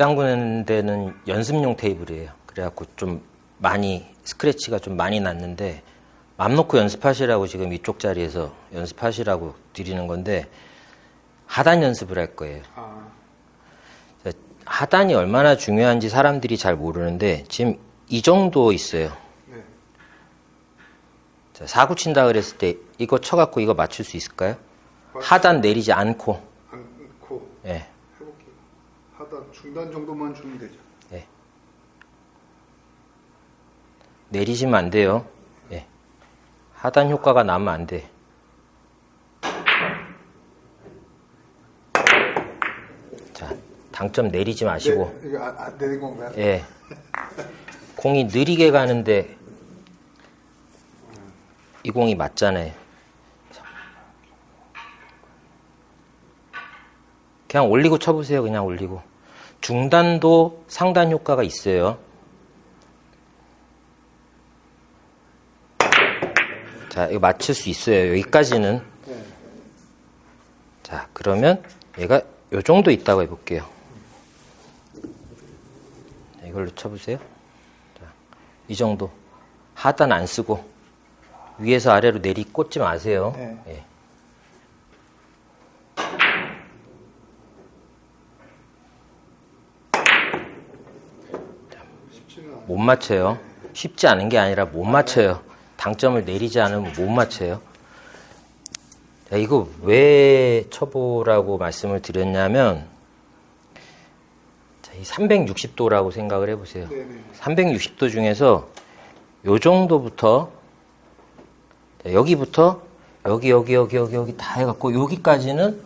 담그는 데는 연습용 테이블이에요. 그래갖고 좀 많이 스크래치가 좀 많이 났는데 맘 놓고 연습하시라고 지금 이쪽 자리에서 연습하시라고 드리는 건데 하단 연습을 할 거예요. 아, 하단이 얼마나 중요한지 사람들이 잘 모르는데 지금 이 정도 있어요. 네. 자, 사구 친다 그랬을 때 이거 쳐갖고 이거 맞출 수 있을까요? 하단 내리지 않고 않고 예. 하단 중단 정도만 주면 되죠. 내리시면 안 돼요. 예. 하단 효과가 나면 안 돼. 자, 당점 내리지 마시고. 네, 이거 안, 안 되는 건가요? 예. 공이 느리게 가는데 이 공이 맞잖아요. 자. 그냥 올리고 쳐보세요. 그냥 올리고. 중단도 상단 효과가 있어요. 자, 이거 맞출 수 있어요. 여기까지는. 네. 자, 그러면 얘가 요 정도 있다고 해볼게요. 자, 이걸로 쳐보세요. 자, 이 정도. 하단 안 쓰고 위에서 아래로 내리 꽂지 마세요. 네. 예. 쉽지는 않아요. 못 맞춰요. 쉽지 않은 게 아니라 못 맞춰요. 당점을 내리지 않으면 못 맞춰요. 자, 이거 왜 쳐보라고 말씀을 드렸냐면, 자, 이 360도라고 생각을 해보세요. 네네. 360도 중에서 요 정도부터, 자, 여기부터, 여기, 여기, 여기, 여기, 여기 다 해갖고, 여기까지는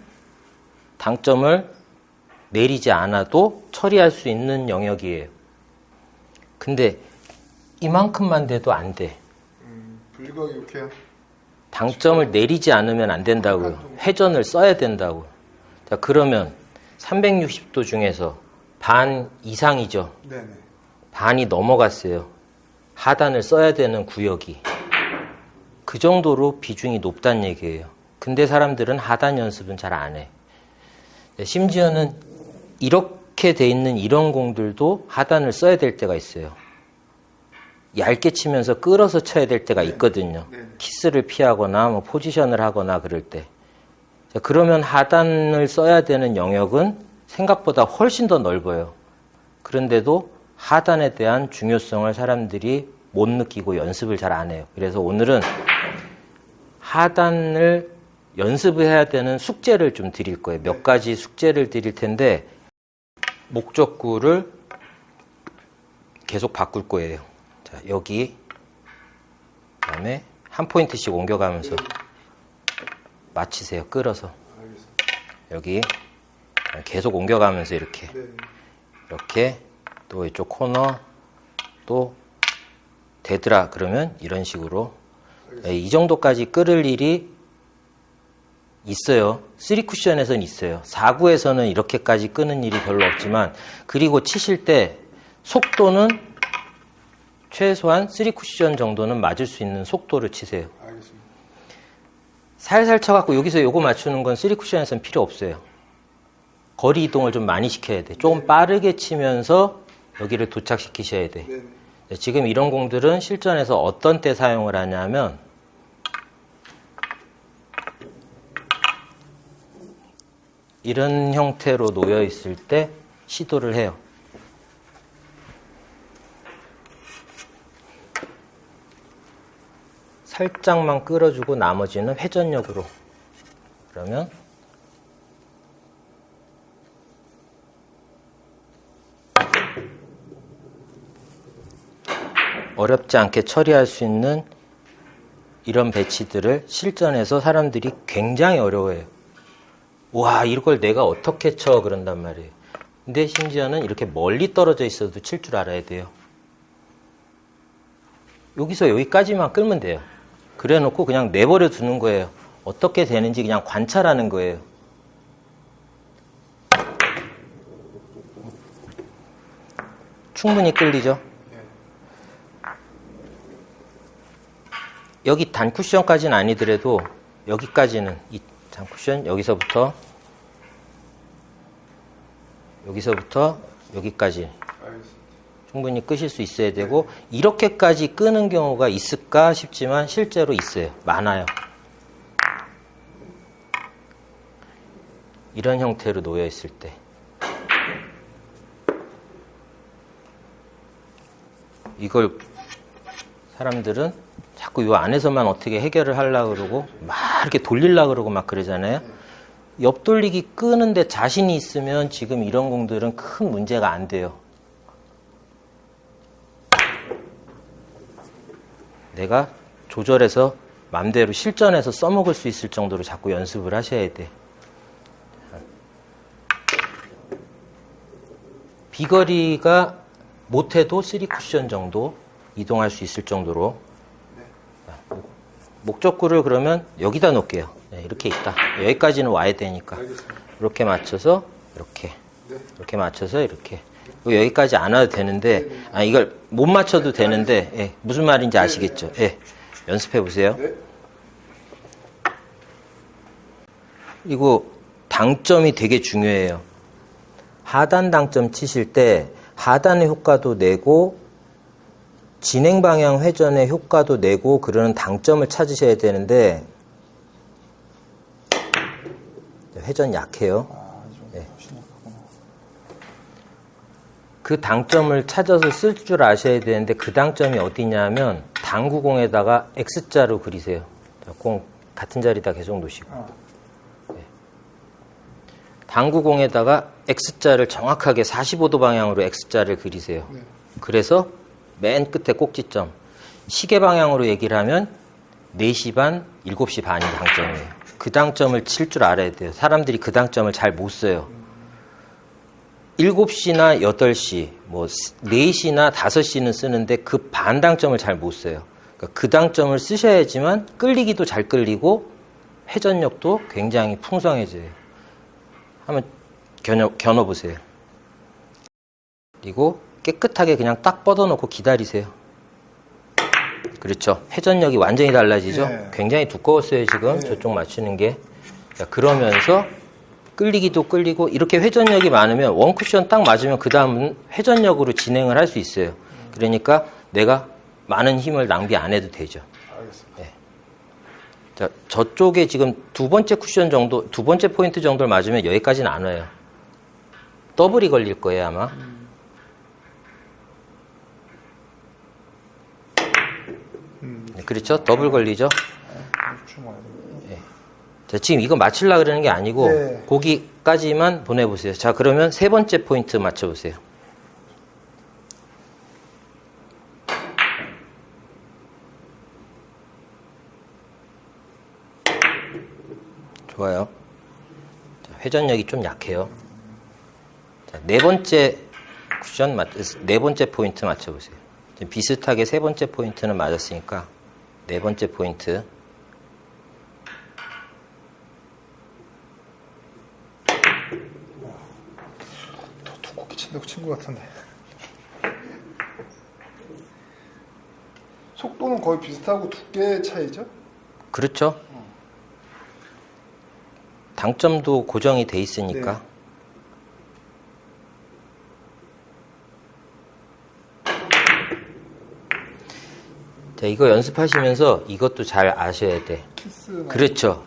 당점을 내리지 않아도 처리할 수 있는 영역이에요. 근데 이만큼만 돼도 안 돼. 음, 분리가 이렇게 당점을 내리지 않으면 안 된다고요. 회전을 써야 된다고. 자, 그러면 360도 중에서 반 이상이죠. 네네. 반이 넘어갔어요. 하단을 써야 되는 구역이. 그 정도로 비중이 높다는 얘기예요. 근데 사람들은 하단 연습은 잘 안 해. 네, 심지어는 이렇게 돼 있는 이런 공들도 하단을 써야 될 때가 있어요. 얇게 치면서 끌어서 쳐야 될 때가 있거든요. 네. 키스를 피하거나 뭐 포지션을 하거나 그럴 때. 자, 그러면 하단을 써야 되는 영역은 생각보다 훨씬 더 넓어요. 그런데도 하단에 대한 중요성을 사람들이 못 느끼고 연습을 잘 안 해요. 그래서 오늘은 하단을 연습해야 되는 숙제를 좀 드릴 거예요. 몇 가지 숙제를 드릴 텐데 목적구를 계속 바꿀 거예요. 자, 여기 그다음에 한 포인트씩 옮겨가면서 맞히세요. 끌어서. 여기 계속 옮겨가면서 이렇게. 이렇게 또 이쪽 코너 또 되더라 그러면 이런 식으로 예, 이 정도까지 끌을 일이 있어요. 3쿠션에서는 있어요. 4구에서는 이렇게까지 끄는 일이 별로 없지만 그리고 치실 때 속도는 최소한 3쿠션 정도는 맞을 수 있는 속도를 치세요. 알겠습니다. 살살 쳐갖고 여기서 요거 맞추는 건 3쿠션에서는 필요 없어요. 거리 이동을 좀 많이 시켜야 돼. 조금 빠르게 치면서 여기를 도착시키셔야 돼. 네네. 네, 지금 이런 공들은 실전에서 어떤 때 사용을 하냐면 이런 형태로 놓여 있을 때 시도를 해요. 살짝만 끌어주고 나머지는 회전력으로. 그러면 어렵지 않게 처리할 수 있는 이런 배치들을 실전에서 사람들이 굉장히 어려워해요. 와, 이걸 내가 어떻게 쳐? 그런단 말이에요. 근데 심지어는 이렇게 멀리 떨어져 있어도 칠 줄 알아야 돼요. 여기서 여기까지만 끌면 돼요. 그래 놓고 그냥 내버려 두는 거예요. 어떻게 되는지 그냥 관찰하는 거예요. 충분히 끌리죠? 여기 단 쿠션까지는 아니더라도 여기까지는 이 단 쿠션 여기서부터 여기서부터 여기까지. 충분히 끄실 수 있어야 되고 이렇게까지 끄는 경우가 있을까 싶지만 실제로 있어요. 많아요. 이런 형태로 놓여 있을 때 이걸 사람들은 자꾸 이 안에서만 어떻게 해결을 하려고 그러고 막 이렇게 돌리려고 그러고 막 그러잖아요. 옆 돌리기 끄는데 자신이 있으면 지금 이런 공들은 큰 문제가 안 돼요. 내가 조절해서 맘대로 실전에서 써먹을 수 있을 정도로 자꾸 연습을 하셔야 돼. 비거리가 못해도 3쿠션 정도 이동할 수 있을 정도로 목적구를 그러면 여기다 놓을게요. 네, 이렇게 있다. 여기까지는 와야 되니까 알겠습니다. 이렇게 맞춰서 이렇게 네. 이렇게 맞춰서 이렇게 여기까지 안 와도 되는데 아 이걸 못 맞춰도 되는데 예, 무슨 말인지 아시겠죠? 예, 연습해 보세요. 네. 그리고 당점이 되게 중요해요. 하단 당점 치실 때 하단의 효과도 내고 진행 방향 회전의 효과도 내고 그러는 당점을 찾으셔야 되는데 회전 약해요. 아, 좀 네. 그 당점을 찾아서 쓸 줄 아셔야 되는데 그 당점이 어디냐면 당구공에다가 X자로 그리세요. 자, 공 같은 자리다 계속 놓으시고 아, 당구공에다가 X자를 정확하게 45도 방향으로 X자를 그리세요. 네. 그래서 맨 끝에 꼭지점 시계 방향으로 얘기를 하면 4시 반, 7시 반이 당점이에요. 그 당점을 칠 줄 알아야 돼요. 사람들이 그 당점을 잘 못 써요. 7시나 8시, 뭐 4시나 5시는 쓰는데 그 반 당점을 잘 못 써요. 그러니까 그 당점을 쓰셔야지만 끌리기도 잘 끌리고 회전력도 굉장히 풍성해져요. 한번 겨눠, 겨눠보세요. 그리고 깨끗하게 그냥 딱 뻗어놓고 기다리세요. 그렇죠. 회전력이 완전히 달라지죠. 네. 굉장히 두꺼웠어요, 지금. 네. 저쪽 맞추는 게. 자, 그러면서 끌리기도 끌리고 이렇게 회전력이 많으면 원쿠션 딱 맞으면 그 다음은 회전력으로 진행을 할 수 있어요. 그러니까 내가 많은 힘을 낭비 안 해도 되죠. 알겠습니다. 자, 저쪽에 지금 두 번째 쿠션 정도, 두 번째 포인트 정도를 맞으면 여기까지는 안 와요. 더블이 걸릴 거예요, 아마. 음, 그렇죠? 더블 걸리죠? 되겠다. 자, 지금 이거 맞추려고 그러는 게 아니고, 네. 거기까지만 보내보세요. 자, 그러면 세 번째 포인트 맞춰보세요. 좋아요. 자, 회전력이 좀 약해요. 자, 네 번째 쿠션 맞, 네 번째 포인트 맞춰보세요. 비슷하게 세 번째 포인트는 맞았으니까, 네 번째 포인트. 더 두껍게 친다고 친 것 같은데. 속도는 거의 비슷하고 두께의 차이죠? 그렇죠. 당점도 고정이 돼 있으니까. 네. 자, 이거 연습하시면서 이것도 잘 아셔야 돼. 그렇죠.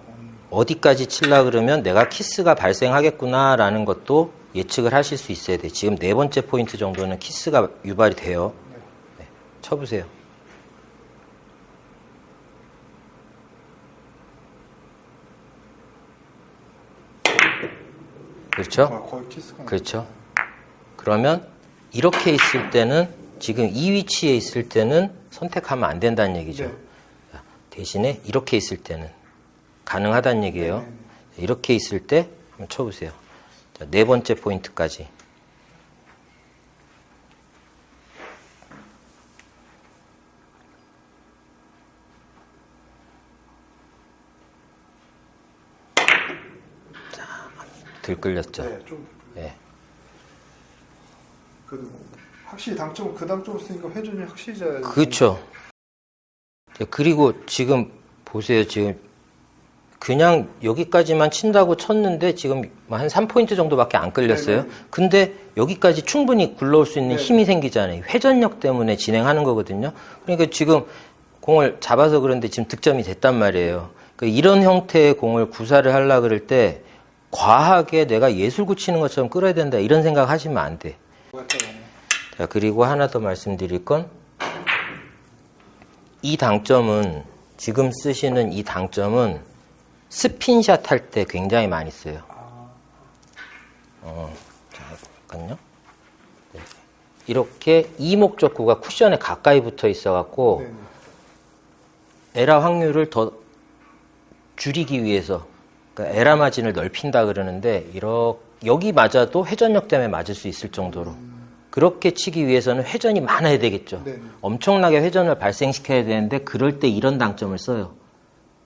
어디까지 칠라 그러면 내가 키스가 발생하겠구나라는 것도 예측을 하실 수 있어야 돼. 지금 네 번째 포인트 정도는 키스가 유발이 돼요. 네, 쳐보세요. 그렇죠? 아, 그렇죠. 그러면 이렇게 있을 때는 지금 이 위치에 있을 때는 선택하면 안 된다는 얘기죠. 네. 자, 대신에 이렇게 있을 때는 가능하다는 얘기예요. 네. 이렇게 있을 때 한번 쳐보세요. 자, 네 번째 포인트까지. 자, 들끓렸죠. 네, 좀 예. 그래도 뭐 확실히 당점 그 당점 쓰니까 회전이 확실히 잘. 그렇죠. 자, 그리고 지금 보세요. 지금 그냥 여기까지만 친다고 쳤는데 지금 뭐한 3포인트 정도밖에 안 끌렸어요. 네네. 근데 여기까지 충분히 굴러올 수 있는 네. 힘이 생기잖아요. 회전력 때문에 진행하는 거거든요. 그러니까 지금 공을 잡아서 그런데 지금 득점이 됐단 말이에요. 그러니까 이런 형태의 공을 구사를 하려 그럴 때 과하게 내가 예술구 치는 것처럼 끌어야 된다 이런 생각 하시면 안 돼. 자, 그리고 하나 더 말씀드릴 건, 이 당점은, 지금 쓰시는 이 당점은 스핀샷 할 때 굉장히 많이 써요. 어, 잠깐요. 네. 이렇게 이 목적구가 쿠션에 가까이 붙어 있어갖고. 에라 확률을 더 줄이기 위해서, 그러니까 에라 마진을 넓힌다 그러는데, 이렇게, 여기 맞아도 회전력 때문에 맞을 수 있을 정도로. 그렇게 치기 위해서는 회전이 많아야 되겠죠. 네네. 엄청나게 회전을 발생시켜야 되는데 그럴 때 이런 당점을 써요.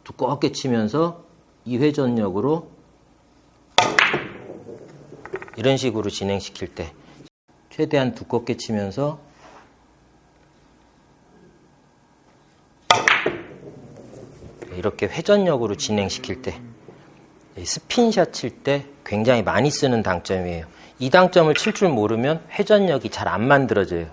두껍게 치면서 이 회전력으로 이런 식으로 진행시킬 때 최대한 두껍게 치면서 이렇게 회전력으로 진행시킬 때이 스핀샷 칠 때 굉장히 많이 쓰는 당점이에요. 이 당점을 칠 줄 모르면 회전력이 잘 안 만들어져요.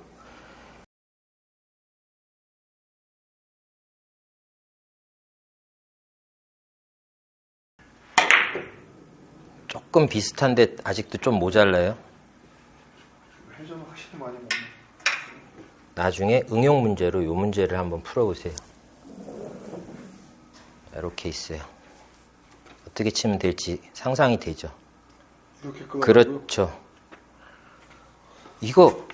조금 비슷한데 아직도 좀 모자라요. 나중에 응용 문제로 이 문제를 한번 풀어보세요. 이렇게 있어요. 어떻게 치면 될지 상상이 되죠. 그렇죠. 이거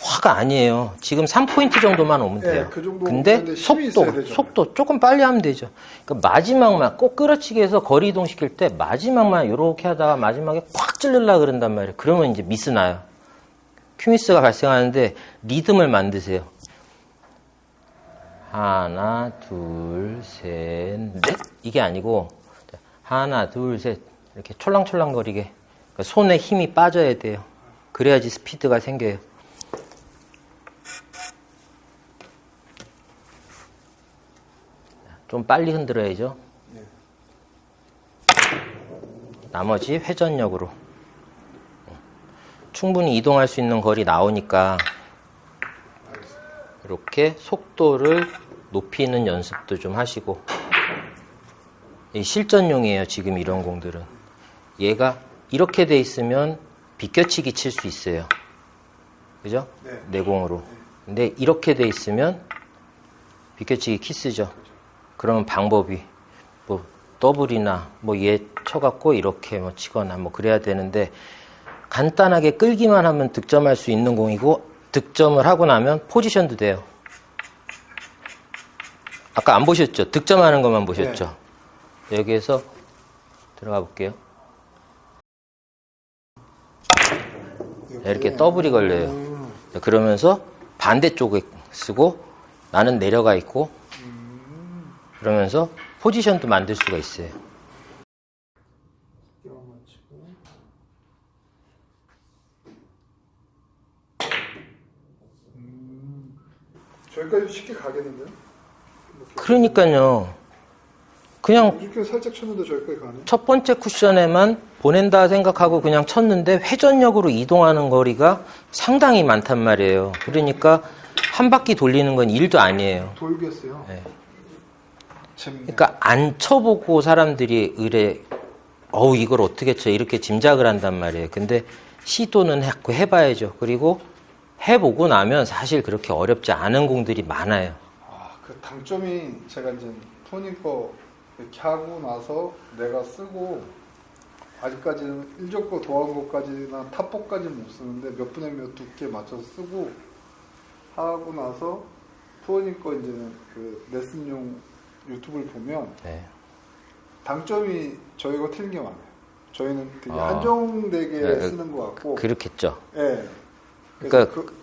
화가 아니에요. 지금 3포인트 정도만 오면 네, 돼요. 그 정도 근데 속도. 속도 조금 빨리 하면 되죠. 그러니까 마지막만 꼭 끌어치기 해서 거리 이동 시킬 때 마지막만 이렇게 하다가 마지막에 꽉 찌르려 그런단 말이에요. 그러면 이제 미스 나요. 큐미스가 발생하는데 리듬을 만드세요. 하나, 둘, 셋, 넷. 이게 아니고 하나, 둘, 셋. 이렇게 촐랑촐랑거리게. 그러니까 손에 힘이 빠져야 돼요. 그래야지 스피드가 생겨요. 좀 빨리 흔들어야죠. 네. 나머지 회전력으로. 충분히 이동할 수 있는 거리 나오니까 이렇게 속도를 높이는 연습도 좀 하시고 이 실전용이에요 지금 이런 공들은 얘가 이렇게 돼 있으면 비껴치기 칠 수 있어요 그죠? 네. 내공으로 근데 이렇게 돼 있으면 비껴치기 키스죠 그러면 방법이 뭐 더블이나 뭐 얘 쳐갖고 이렇게 뭐 치거나 뭐 그래야 되는데 간단하게 끌기만 하면 득점할 수 있는 공이고 득점을 하고 나면 포지션도 돼요. 아까 안 보셨죠? 득점하는 것만 보셨죠? 여기에서 들어가 볼게요. 이렇게 더블이 걸려요. 음, 그러면서 반대쪽에 쓰고 나는 내려가 있고 그러면서 포지션도 만들 수가 있어요. 음, 저기까지 쉽게 가겠는데요? 그러니까요. 그냥 이렇게 살짝 쳤는데 저기까지 가네. 첫 번째 쿠션에만 보낸다 생각하고 그냥 쳤는데 회전력으로 이동하는 거리가 상당히 많단 말이에요. 그러니까 한 바퀴 돌리는 건 일도 아니에요. 돌겠어요. 네. 재밌네. 그러니까 안 쳐보고 사람들이 의뢰, 어우, 이걸 어떻게 쳐? 이렇게 짐작을 한단 말이에요. 근데 시도는 자꾸 해봐야죠. 그리고 해보고 나면 사실 그렇게 어렵지 않은 공들이 많아요. 아, 그 당점이 제가 이제 토니 거 이렇게 하고 나서 내가 쓰고 아직까지는 일적거 도한 것까지나 탑법까지는 못 쓰는데 몇 분에 몇 두께 맞춰서 쓰고 하고 나서 토니 거 이제는 그 레슨용 유튜브를 보면 네. 당점이 저희가 틀린 게 많아요. 저희는 되게 아. 한정되게 네, 쓰는 것 같고, 그렇겠죠. 예. 그래서 그러니까 그,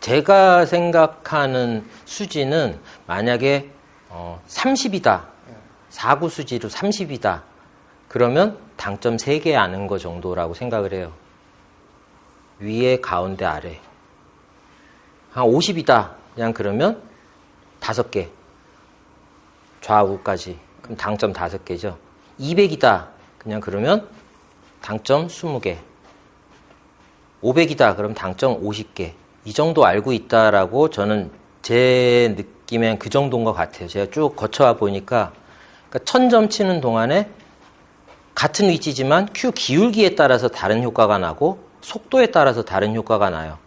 제가 생각하는 수지는 만약에 어, 30이다. 예. 4구 수지로 30이다. 그러면 당점 3개 아는 거 정도라고 생각을 해요. 위에, 가운데, 아래. 한 50이다. 그냥 그러면 5개. 좌우까지. 그럼 당점 5개죠. 200이다. 그냥 그러면 당점 20개. 500이다. 그럼 당점 50개. 이 정도 알고 있다라고 저는 제 느낌엔 그 정도인 것 같아요. 제가 쭉 거쳐와 보니까 그러니까 천점 치는 동안에 같은 위치지만 큐 기울기에 따라서 다른 효과가 나고 속도에 따라서 다른 효과가 나요.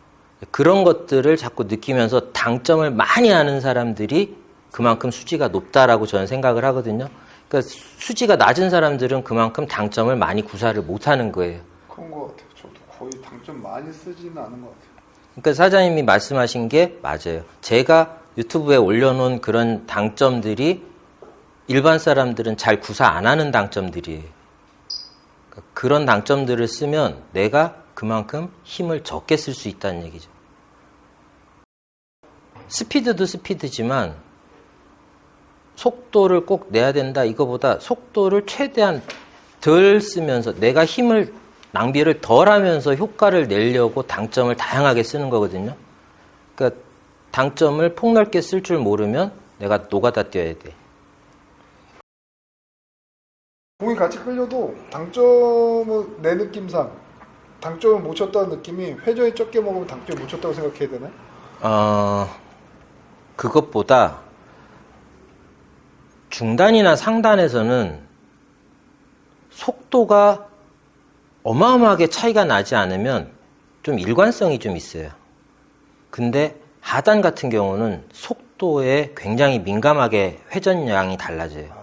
그런 것들을 자꾸 느끼면서 당점을 많이 아는 사람들이 그만큼 수지가 높다라고 저는 생각을 하거든요. 그러니까 수지가 낮은 사람들은 그만큼 당점을 많이 구사를 못하는 거예요. 그런 것 같아요. 저도 거의 당점 많이 쓰지는 않은 것 같아요. 그러니까 사장님이 말씀하신 게 맞아요. 제가 유튜브에 올려놓은 그런 당점들이 일반 사람들은 잘 구사 안 하는 당점들이에요. 그런 당점들을 쓰면 내가 그만큼 힘을 적게 쓸 수 있다는 얘기죠. 스피드도 스피드지만 속도를 꼭 내야 된다 이거보다 속도를 최대한 덜 쓰면서 내가 힘을 낭비를 덜 하면서 효과를 내려고 당점을 다양하게 쓰는 거거든요. 그러니까 당점을 폭넓게 쓸 줄 모르면 내가 노가다 뛰어야 돼. 공이 같이 끌려도 당점은 내 느낌상 당점을 못 쳤다는 느낌이 회전이 적게 먹으면 당점을 못 쳤다고 생각해야 되나? 어, 그것보다 중단이나 상단에서는 속도가 어마어마하게 차이가 나지 않으면 좀 일관성이 좀 있어요. 근데 하단 같은 경우는 속도에 굉장히 민감하게 회전량이 달라져요.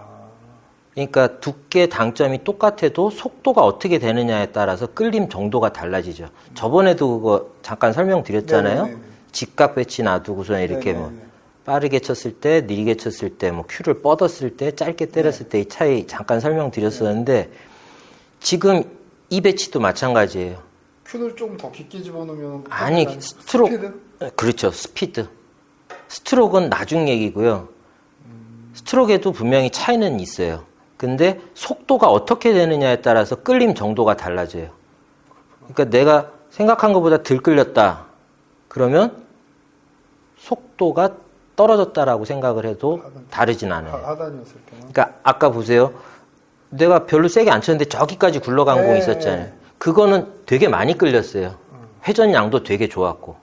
그러니까 두께 당점이 똑같아도 속도가 어떻게 되느냐에 따라서 끌림 정도가 달라지죠. 저번에도 그거 잠깐 설명드렸잖아요. 네네네. 직각 배치 놔두고서 이렇게 뭐 네네네. 빠르게 쳤을 때, 느리게 쳤을 때, 뭐 큐를 뻗었을 때, 짧게 때렸을 때이 차이 잠깐 설명드렸었는데 지금 이 배치도 마찬가지예요. 큐를 좀 더 깊게 집어넣으면 아니, 스트로크. 스피드? 그렇죠. 스피드. 스트로크는 나중 얘기고요. 스트로크에도 분명히 차이는 있어요. 근데 속도가 어떻게 되느냐에 따라서 끌림 정도가 달라져요. 그러니까 내가 생각한 것보다 덜 끌렸다. 그러면 속도가 떨어졌다라고 생각을 해도 다르진 않아요. 그러니까 아까 보세요. 내가 별로 세게 안 쳤는데 저기까지 굴러간 네. 공이 있었잖아요. 그거는 되게 많이 끌렸어요. 회전량도 되게 좋았고.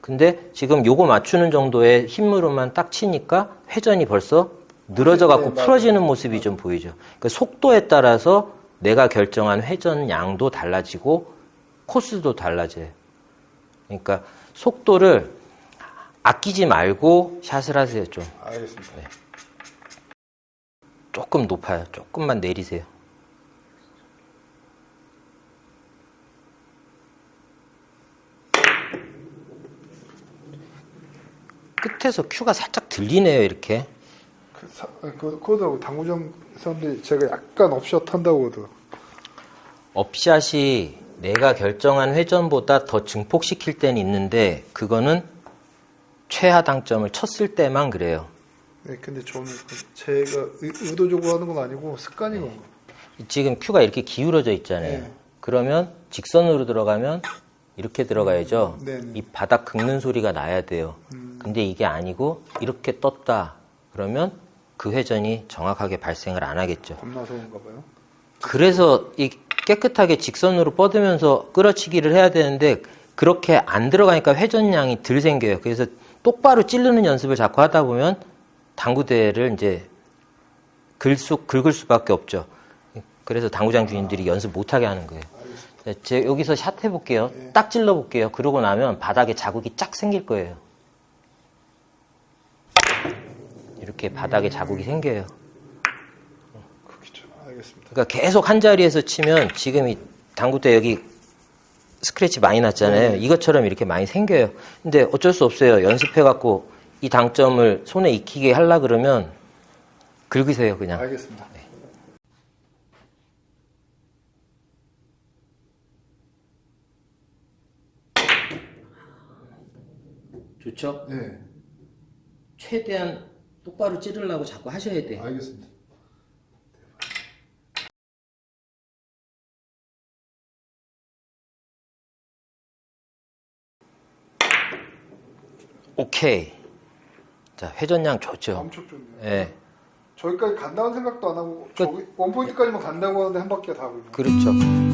근데 지금 요거 맞추는 정도의 힘으로만 딱 치니까 회전이 벌써 늘어져 갖고 네. 풀어지는 모습이 좀 보이죠. 그 속도에 따라서 내가 결정한 회전량도 달라지고 코스도 달라져요. 그러니까 속도를 아끼지 말고 샷을 하세요, 좀. 알겠습니다. 네. 조금 높아요. 조금만 내리세요. 끝에서 큐가 살짝 들리네요, 이렇게. 그, 사, 그, 그거더라고 당구장 사람들이 제가 약간 업샷 한다고 하더라고. 업샷이 내가 결정한 회전보다 더 증폭시킬 때는 있는데, 그거는 최하 당점을 쳤을 때만 그래요. 네, 근데 저는 그 제가 의, 의도적으로 하는 건 아니고 습관이 그런 거. 지금 큐가 이렇게 기울어져 있잖아요. 네. 그러면 직선으로 들어가면 이렇게 들어가야죠. 네, 네. 이 바닥 긁는 소리가 나야 돼요. 음. 근데 이게 아니고 이렇게 떴다. 그러면 그 회전이 정확하게 발생을 안 하겠죠. 겁나서 그런가 봐요. 그래서 이 깨끗하게 직선으로 뻗으면서 끌어치기를 해야 되는데 그렇게 안 들어가니까 회전량이 덜 생겨요. 그래서 똑바로 찌르는 연습을 자꾸 하다 보면 당구대를 이제 긁수, 긁을 수밖에 없죠. 그래서 당구장 주인들이 연습 못하게 하는 거예요. 네, 제 여기서 샷 해볼게요. 딱 찔러 볼게요. 그러고 나면 바닥에 자국이 쫙 생길 거예요. 이렇게 바닥에 자국이 생겨요. 그렇겠죠. 알겠습니다. 그러니까 계속 한 자리에서 치면 지금 이 당구대 여기 스크래치 많이 났잖아요. 이것처럼 이렇게 많이 생겨요. 근데 어쩔 수 없어요. 연습해갖고 이 당점을 손에 익히게 하려 그러면 긁으세요, 그냥. 알겠습니다. 좋죠? 네, 최대한 똑바로 찌르려고 자꾸 하셔야 돼요. 알겠습니다. 오케이. 자, 회전량 좋죠? 엄청 좋네요. 예. 저기까지 간다는 생각도 안 하고 그- 저기 원 포인트까지만 간다고 하는데 한 바퀴가 다 걸려. 그렇죠.